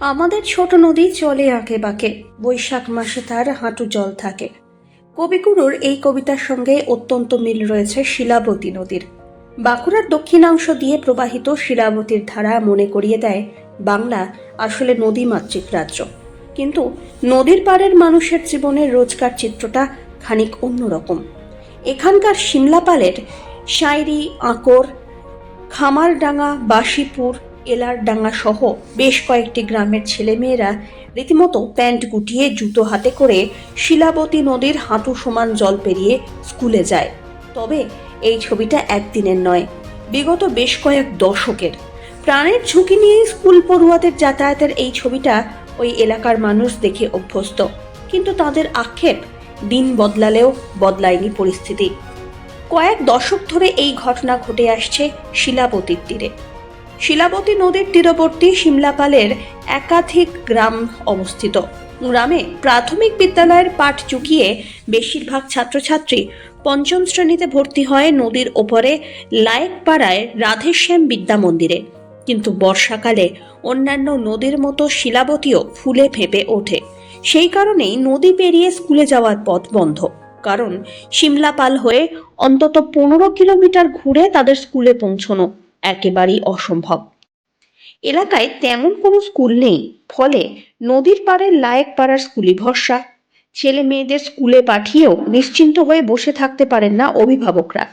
আমাদের ছোট নদী চলে আঁকে বাঁকে। বৈশাখ মাসে তার হাঁটু জল থাকে। কবিগুরুর এই কবিতার সঙ্গে অত্যন্ত মিল রয়েছে শিলাবতী নদীর। বাঁকুড়ার দক্ষিণাংশ দিয়ে প্রবাহিত শিলাবতীর ধারা মনে করিয়ে দেয় বাংলা, আসলে নদীমাতৃক রাজ্য। কিন্তু নদীর পাড়ের মানুষের জীবনের রোজকার চিত্রটা খানিক অন্যরকম। এখানকার সিমলাপালের শায়রি আঁকর, খামারডাঙ্গা, বাসিপুর এলারডাঙ্গা সহ বেশ কয়েকটি গ্রামের ছেলেমেয়েরা রীতিমতো প্যান্ট গুটিয়ে জুতো হাতে করে শিলাবতী নদীর হাঁটু সমান জল পেরিয়ে স্কুলে যায়। তবে এই ছবিটা একদিনের নয়, বিগত বেশ কয়েক দশকের। প্রাণের ঝুঁকি নিয়ে স্কুল পড়ুয়াদের যাতায়াতের এই ছবিটা ওই এলাকার মানুষ দেখে অভ্যস্ত। কিন্তু তাদের আক্ষেপ, দিন বদলালেও বদলায়নি পরিস্থিতি। কয়েক দশক ধরে এই ঘটনা ঘটে আসছে শিলাবতীর তীরে। শিলাবতী নদীর তীরবর্তী সিমলাপালের একাধিক গ্রাম অবস্থিত। গ্রামে প্রাথমিক বিদ্যালয়ের পাঠ চুকিয়ে বেশিরভাগ ছাত্রছাত্রী পঞ্চম শ্রেণীতে ভর্তি হয় নদীর ওপরে লায়েকপাড়ায় রাধেশ্যাম বিদ্যা মন্দিরে। কিন্তু বর্ষাকালে অন্যান্য নদীর মতো শিলাবতীও ফুলে ফেঁপে ওঠে। সেই কারণেই নদী পেরিয়ে স্কুলে যাওয়ার পথ বন্ধ। কারণ সিমলাপাল হয়ে অন্তত পনেরো কিলোমিটার ঘুরে তাদের স্কুলে পৌঁছনো। একেবারেই অসম্ভব। এলাকায় তেমন কোনো স্কুল নেই, ফলে নদীর পাড়ে লায়েক পাড়ার স্কুলই ভরসা। ছেলে মেয়েদের স্কুলে পাঠিয়েও নিশ্চিন্ত হয়ে বসে থাকতে পারেন না অভিভাবকরা।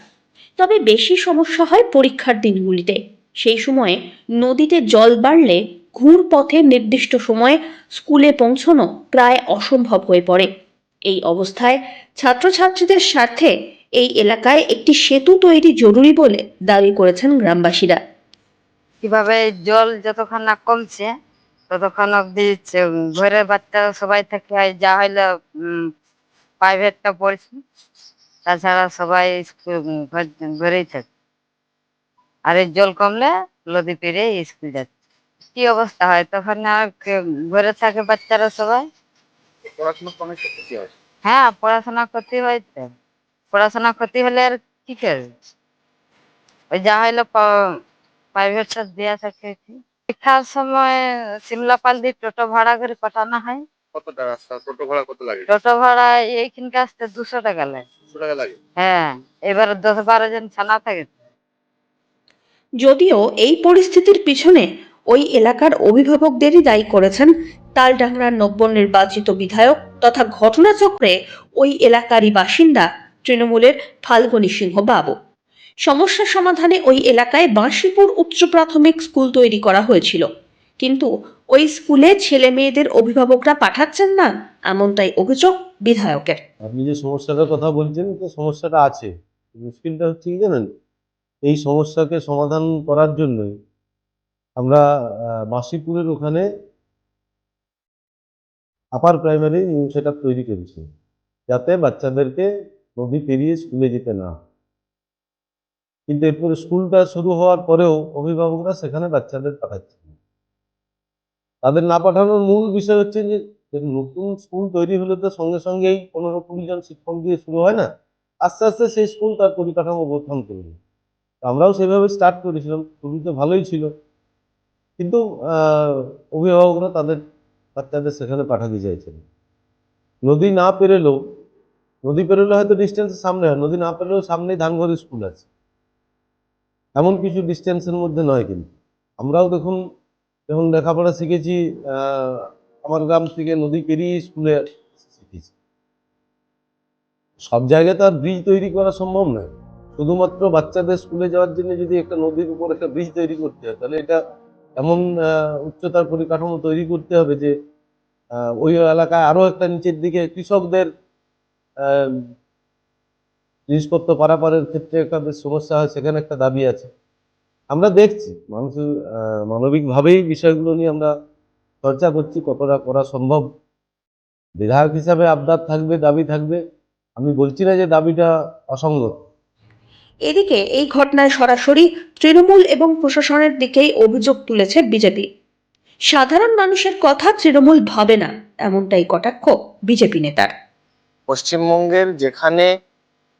তবে বেশি সমস্যা হয় পরীক্ষার দিনগুলিতে। সেই সময়ে নদীতে জল বাড়লে ঘুর পথে নির্দিষ্ট সময়ে স্কুলে পৌঁছনো প্রায় অসম্ভব হয়ে পড়ে। এই অবস্থায় ছাত্রছাত্রীদের স্বার্থে এই এলাকায় একটি সেতু তৈরি জরুরি বলে দাবি করেছেন গ্রামবাসীরা। কীভাবে জল যতক্ষণ না কমছে ততক্ষণ অব্দি ঘরের বাচ্চা সবাই থাকে যা হইল প্রাইভেটটা পড়ছে। তাছাড়া সবাই ঘরেই থাকে। আর এই জল কমলে নদী পেরিয়ে স্কুল যাচ্ছে। কি অবস্থা হয়? তখন আর কে- ঘরে থাকে বাচ্চারা সবাই? পড়াশোনা হয়? হ্যাঁ পড়াশোনা করতে হয় তো। পড়াশোনা ক্ষতি হলে আর কি করবে? ওই যা হইল প্রাইভেটটা দেওয়া থাকে পরীক্ষার সময় সিমলাপাল দিয়ে টোটো ভাড়া করে পাঠানো হয়। কতটা রাস্তা টোটো ভাড়া কত লাগে? টোটো ভাড়া এইখানকে আসতে দুশো টাকা লাগে। টাকা লাগে? হ্যাঁ এবার দশ বারো জন ছানা থাকে। যদিও এই পরিস্থিতির পিছনে ওই এলাকার অভিভাবকদেরই দায়ী করেছেন তালডাংরার নির্বাচিত বিধায়ক তথা ঘটনাচক্রে ওই এলাকারই বাসিন্দা তৃণমূলের ফাল্গুনী সিংহ বাবু। সমস্যা সমাধানে ওই এলাকায় বাঁশিপুর উচ্চ প্রাথমিক স্কুল তৈরি করা হয়েছিল। কিন্তু ওই স্কুলে ছেলে মেয়েদের অভিভাবকরা পাঠাচ্ছেন না এমনটাই অভিযোগ বিধায়কের। আপনি যে সমস্যাটার কথা বলছেন তো সমস্যাটা আছে। মুশকিলটা হচ্ছে কি জানেন? এই সমস্যাকে সমাধান করার জন্যই আমরা আহ, বাসিপুরের ওখানে আপার প্রাইমারি সেট তৈরি করেছি। যাতে বাচ্চাদেরকে নদী পেরিয়ে স্কুলে যেতে না। কিন্তু এরপরে স্কুলটা শুরু হওয়ার পরেও অভিভাবকরা সেখানে বাচ্চাদের পাঠাচ্ছেন তাদের না পাঠানোর মূল বিষয় হচ্ছে যে নতুন স্কুল তৈরি হলে তো সঙ্গে সঙ্গেই পনেরো কুড়ি জন শিক্ষক দিয়ে শুরু হয় না? আস্তে আস্তে সেই স্কুল তার পরিকাঠামো গঠন করবে। তো আমরাও সেভাবে স্টার্ট করেছিলাম শুরুতে ভালোই ছিল। কিন্তু অভিভাবকরা তাদের বাচ্চাদের সেখানে পাঠাতে চাইছেন নদী না পেরেলেও নদী পেরোলে হয়তো ডিস্টেন্স সামনে হয়, নদী না পেরোলেও সামনেই ধানঘর স্কুল আছে। এমন কিছু ডিস্টেন্সের মধ্যে নয় কিন্তু। আমরাও দেখুন, যখন লেখাপড়া শিখেছি আমার গ্রাম থেকে নদী পেরিয়ে স্কুলে শিখেছি। সব জায়গায় তো আর ব্রিজ তৈরি করা সম্ভব নয়। শুধুমাত্র বাচ্চাদের স্কুলে যাওয়ার জন্য যদি একটা নদীর উপর একটা ব্রিজ তৈরি করতে হয়, তাহলে এটা এমন উচ্চতার পরিকাঠামো তৈরি করতে হবে যে ওই এলাকায় আরও একটা নিচের দিকে কৃষকদের জিনিসপত্র পারাপারের ক্ষেত্রে একটা বেশ সমস্যা হয় সেখানে একটা দাবি আছে। আমরা দেখছি মানুষের আহ, মানবিকভাবেই বিষয়গুলো নিয়ে আমরা চর্চা করছি কতটা করা সম্ভব। বিধায়ক হিসাবে আবদার থাকবে দাবি থাকবে। আমি বলছি না যে দাবিটা অসঙ্গত। এদিকে এই ঘটনায় সরাসরি তৃণমূল এবং প্রশাসনের দিকেই অভিযোগ তুলেছে বিজেপি। সাধারণ মানুষের কথা তৃণমূল ভাবে না এমনটাই কটাক্ষ বিজেপি নেতার। পশ্চিমবঙ্গের যেখানে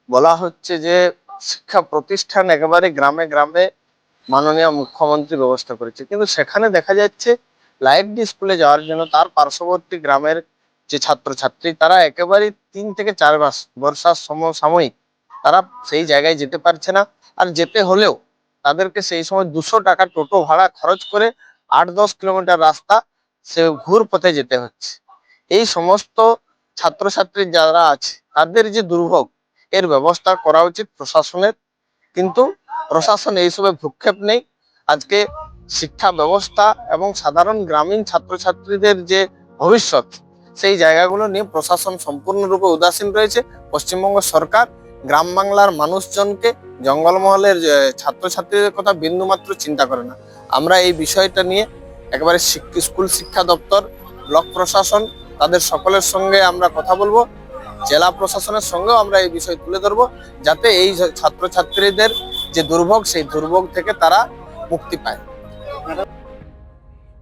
বলা হচ্ছে যে শিক্ষা প্রতিষ্ঠান একেবারে গ্রামে গ্রামে মাননীয় মুখ্যমন্ত্রী ব্যবস্থা করেছে। কিন্তু সেখানে দেখা যাচ্ছে লাইটলি স্কুলে যাওয়ার জন্য তার পার্শ্ববর্তী গ্রামের যে ছাত্রছাত্রী, তারা একেবারে তিন থেকে চার মাস বর্ষার সময় সাময়িক তারা সেই জায়গায় যেতে পারছে না। আর যেতে হলেও তাদেরকে সেই সময় দুশো টাকা টোটো ভাড়া খরচ করে আট দশ কিলোমিটার রাস্তা সে ঘুর পথে যেতে হচ্ছে। এই সমস্ত ছাত্রছাত্রী যারা আছে, তাদের যে দুর্ভোগ, এর ব্যবস্থা করা উচিত প্রশাসনের। কিন্তু প্রশাসন এইসবে ভূক্ষেপ নেই। আজকে শিক্ষা ব্যবস্থা এবং সাধারণ গ্রামীণ ছাত্রছাত্রীদের যে ভবিষ্যৎ, সেই জায়গাগুলো নিয়ে প্রশাসন সম্পূর্ণরূপে উদাসীন রয়েছে। পশ্চিমবঙ্গ সরকার গ্রাম বাংলার মানুষজনকে জঙ্গলমহলের ছাত্রছাত্রীদের কথা বিন্দুমাত্র চিন্তা করে না। আমরা এই বিষয়টা নিয়ে একেবারে স্কুল শিক্ষা দপ্তর, ব্লক প্রশাসন তাদের সকলের সঙ্গে আমরা কথা বলব। জেলা প্রশাসনের সঙ্গেও আমরা এই বিষয় তুলে ধরবো, যাতে এই ছাত্রছাত্রীদের যে দুর্ভোগ, সেই দুর্ভোগ থেকে তারা মুক্তি পায়।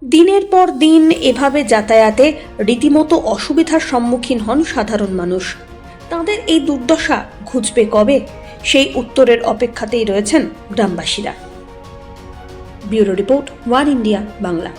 দিনের পর দিন এভাবে যাতায়াতে রীতিমতো অসুবিধার সম্মুখীন হন সাধারণ মানুষ। তাদের এই দুর্দশা ঘুচবে কবে? সেই উত্তরের অপেক্ষাতেই রয়েছেন গ্রামবাসীরা। Bureau report, one India, Bangla.